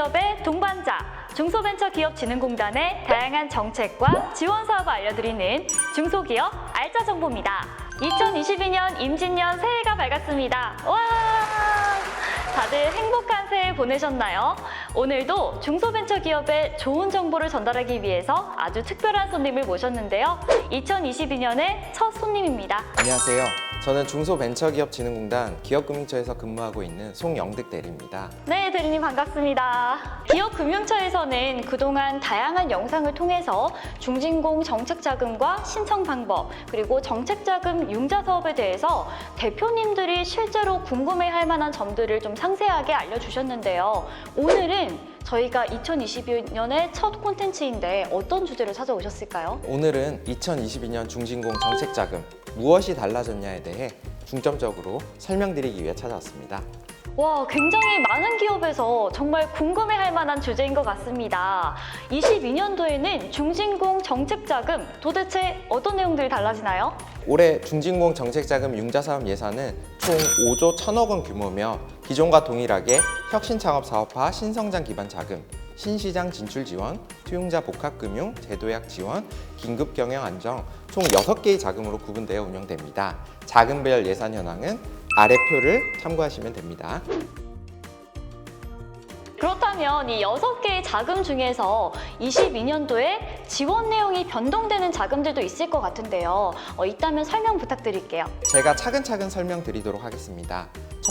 중소기업의 동반자 중소벤처기업진흥공단의 다양한 정책과 지원 사업을 알려드리는 중소기업 알짜 정보입니다. 2022년 임진년 새해가 밝았습니다. 와! 다들 행복한 새해 보내셨나요? 오늘도 중소벤처기업의 좋은 정보를 전달하기 위해서 아주 특별한 손님을 모셨는데요. 2022년의 첫 손님입니다. 안녕하세요. 저는 중소벤처기업진흥공단 기업금융처에서 근무하고 있는 송영득 대리입니다. 네, 대리님 반갑습니다. 기업금융처에서는 그동안 다양한 영상을 통해서 중진공 정책자금과 신청 방법, 그리고 정책자금 융자 사업에 대해서 대표님들이 실제로 궁금해할 만한 점들을 좀 상세하게 알려주셨는데요. 오늘은 저희가 2022년의 첫 콘텐츠인데 어떤 주제로 찾아오셨을까요? 오늘은 2022년 중진공 정책 자금 무엇이 달라졌냐에 대해 중점적으로 설명드리기 위해 찾아왔습니다. 와, 굉장히 많은 기업에서 정말 궁금해할 만한 주제인 것 같습니다. 22년도에는 중진공 정책 자금 도대체 어떤 내용들이 달라지나요? 올해 중진공 정책자금 융자사업 예산은 총 5조 1천억 원 규모며 기존과 동일하게 혁신창업 사업화 신성장 기반 자금, 신시장 진출 지원, 투용자 복합금융, 제도약 지원, 긴급 경영 안정 총 6개의 자금으로 구분되어 운영됩니다. 자금별 예산 현황은 아래 표를 참고하시면 됩니다. 그렇다면 이 6개의 자금 중에서 22년도에 지원 내용이 변동되는 자금들도 있을 것 같은데요. 어, 있다면 설명 부탁드릴게요. 제가 차근차근 설명드리도록 하겠습니다.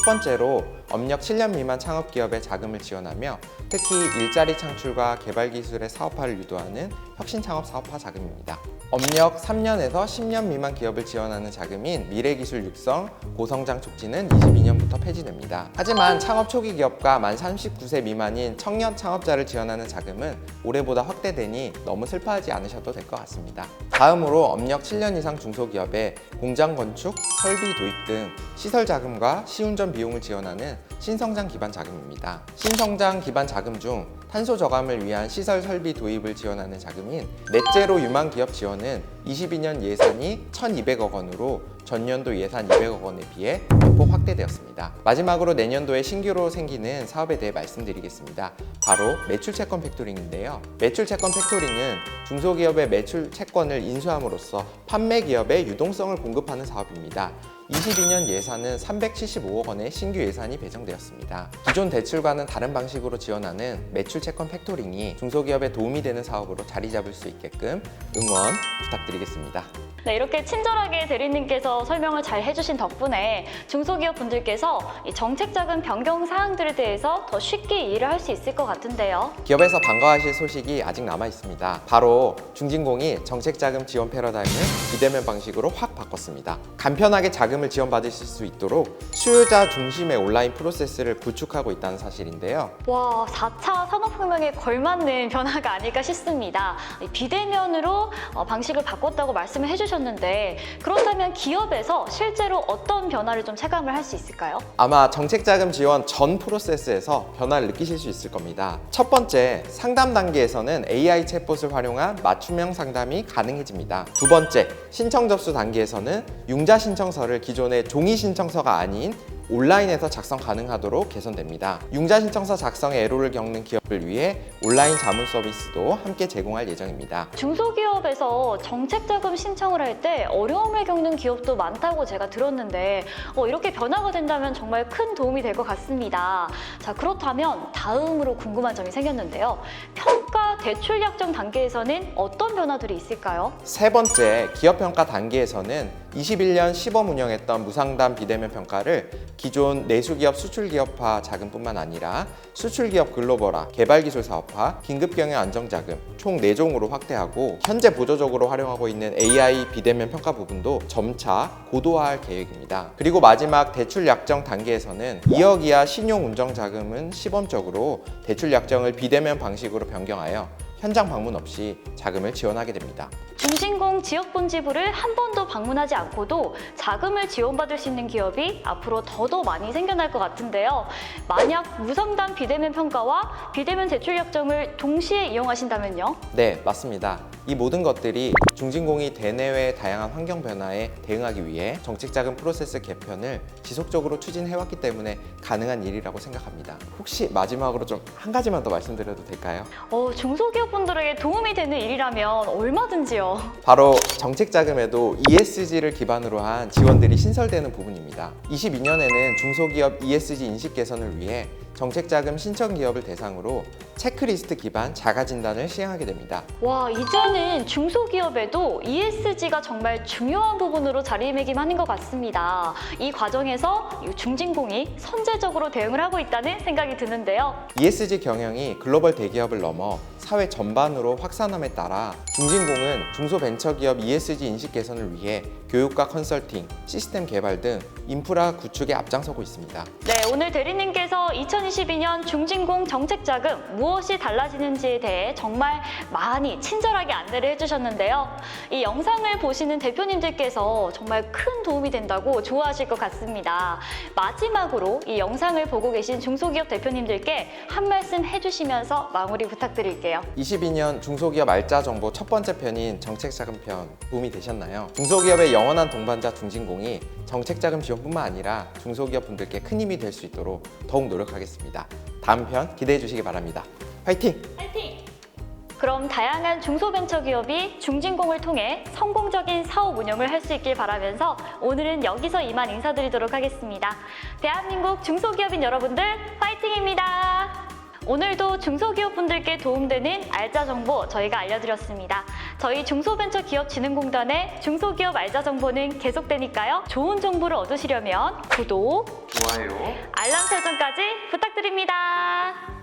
첫 번째로 업력 7년 미만 창업 기업에 자금을 지원하며 특히 일자리 창출과 개발 기술의 사업화를 유도하는 혁신 창업 사업화 자금입니다. 업력 3년에서 10년 미만 기업을 지원하는 자금인 미래 기술 육성, 고성장 촉진은 22년부터 폐지됩니다. 하지만 창업 초기 기업과 만 39세 미만인 청년 창업자를 지원하는 자금은 올해보다 확대되니 너무 슬퍼하지 않으셔도 될 것 같습니다. 다음으로 업력 7년 이상 중소기업에 공장 건축, 설비 도입 등 시설 자금과 시운전 비 용을 지원하는 신성장 기반 자금입니다. 신성장 기반 자금 중 탄소 저감을 위한 시설 설비 도입을 지원하는 자금인 넷제로 유망 기업 지원은 22년 예산이 1,200억 원으로 전년도 예산 200억 원에 비해 대폭 확대되었습니다. 마지막으로 내년도에 신규로 생기는 사업에 대해 말씀드리겠습니다. 바로 매출 채권 팩토링인데요. 매출 채권 팩토링은 중소기업의 매출 채권을 인수함으로써 판매 기업에 유동성을 공급하는 사업입니다. 22년 예산은 375억 원의 신규 예산이 배정되었습니다. 기존 대출과는 다른 방식으로 지원하는 매출 채권 팩토링이 중소기업에 도움이 되는 사업으로 자리 잡을 수 있게끔 응원 부탁드리겠습니다. 네, 이렇게 친절하게 대리님께서 설명을 잘 해주신 덕분에 중소기업 분들께서 이 정책 자금 변경 사항들에 대해서 더 쉽게 이해를 할 수 있을 것 같은데요. 기업에서 반가워하실 소식이 아직 남아 있습니다. 바로 중진공이 정책 자금 지원 패러다임을 비대면 방식으로 확 바꿨습니다. 간편하게 자금 을 지원받으실 수 있도록 수요자 중심의 온라인 프로세스를 구축하고 있다는 사실인데요. 와, 4차 산업혁명에 걸맞는 변화가 아닐까 싶습니다. 이 비대면으로 어, 방식을 바꿨다고 말씀을 해주셨는데 그렇다면 기업에서 실제로 어떤 변화를 좀 체감을 할 수 있을까요? 아마 정책자금 지원 전 프로세스에서 변화를 느끼실 수 있을 겁니다. 첫 번째, 상담 단계에서는 AI 챗봇을 활용한 맞춤형 상담이 가능해집니다. 두 번째, 신청 접수 단계에서는 융자 신청서를 기존의 종이 신청서가 아닌 온라인에서 작성 가능하도록 개선됩니다. 융자 신청서 작성에 애로를 겪는 기업을 위해 온라인 자문 서비스도 함께 제공할 예정입니다. 중소기업에서 정책자금 신청을 할 때 어려움을 겪는 기업도 많다고 제가 들었는데 어, 이렇게 변화가 된다면 정말 큰 도움이 될 것 같습니다. 자 그렇다면 다음으로 궁금한 점이 생겼는데요. 평가 대출 약정 단계에서는 어떤 변화들이 있을까요? 세 번째, 기업 평가 단계에서는 21년 시범 운영했던 무상담 비대면 평가를 기존 내수기업 수출기업화 자금뿐만 아니라 수출기업 글로벌화, 개발기술 사업화, 긴급경영 안정자금 총 4종으로 확대하고 현재 보조적으로 활용하고 있는 AI 비대면 평가 부분도 점차 고도화할 계획입니다. 그리고 마지막 대출 약정 단계에서는 2억 이하 신용 운정 자금은 시범적으로 대출 약정을 비대면 방식으로 변경 하여 현장 방문 없이 자금을 지원하게 됩니다. 중진공 지역본지부를 한 번도 방문하지 않고도 자금을 지원받을 수 있는 기업이 앞으로 더더 많이 생겨날 것 같은데요. 만약 무상담 비대면 평가와 비대면 대출 약정을 동시에 이용하신다면요? 네, 맞습니다. 이 모든 것들이 중진공이 대내외 다양한 환경 변화에 대응하기 위해 정책자금 프로세스 개편을 지속적으로 추진해왔기 때문에 가능한 일이라고 생각합니다. 혹시 마지막으로 좀 한 가지만 더 말씀드려도 될까요? 어, 중소기업분들에게 도움이 되는 일이라면 얼마든지요. 바로 정책자금에도 ESG를 기반으로 한 지원들이 신설되는 부분입니다. 22년에는 중소기업 ESG 인식 개선을 위해 정책자금 신청 기업을 대상으로 체크리스트 기반 자가 진단을 시행하게 됩니다. 와, 이제는 중소기업에도 ESG가 정말 중요한 부분으로 자리매김하는 것 같습니다. 이 과정에서 이 중진공이 선제적으로 대응을 하고 있다는 생각이 드는데요. ESG 경영이 글로벌 대기업을 넘어 사회 전반으로 확산함에 따라 중진공은 중소벤처기업 ESG 인식 개선을 위해 교육과 컨설팅, 시스템 개발 등 인프라 구축에 앞장서고 있습니다. 네, 오늘 대리님께서 2022년 중진공 정책자금 무엇이 달라지는지에 대해 정말 많이 친절하게 안내를 해주셨는데요. 이 영상을 보시는 대표님들께서 정말 큰 도움이 된다고 좋아하실 것 같습니다. 마지막으로 이 영상을 보고 계신 중소기업 대표님들께 한 말씀 해주시면서 마무리 부탁드릴게요. 22년 중소기업 알짜 정보 첫 번째 편인 정책자금 편 도움이 되셨나요? 중소기업의 영원한 동반자 중진공이 정책자금 지원뿐만 아니라 중소기업 분들께 큰 힘이 될 수 있도록 더욱 노력하겠습니다. 다음 편 기대해 주시기 바랍니다. 화이팅! 그럼 다양한 중소벤처기업이 중진공을 통해 성공적인 사업 운영을 할 수 있길 바라면서 오늘은 여기서 이만 인사드리도록 하겠습니다. 대한민국 중소기업인 여러분들 파이팅입니다. 오늘도 중소기업분들께 도움되는 알짜 정보 저희가 알려드렸습니다. 저희 중소벤처기업진흥공단의 중소기업 알짜 정보는 계속되니까요. 좋은 정보를 얻으시려면 구독, 좋아요. 알람 설정까지 부탁드립니다.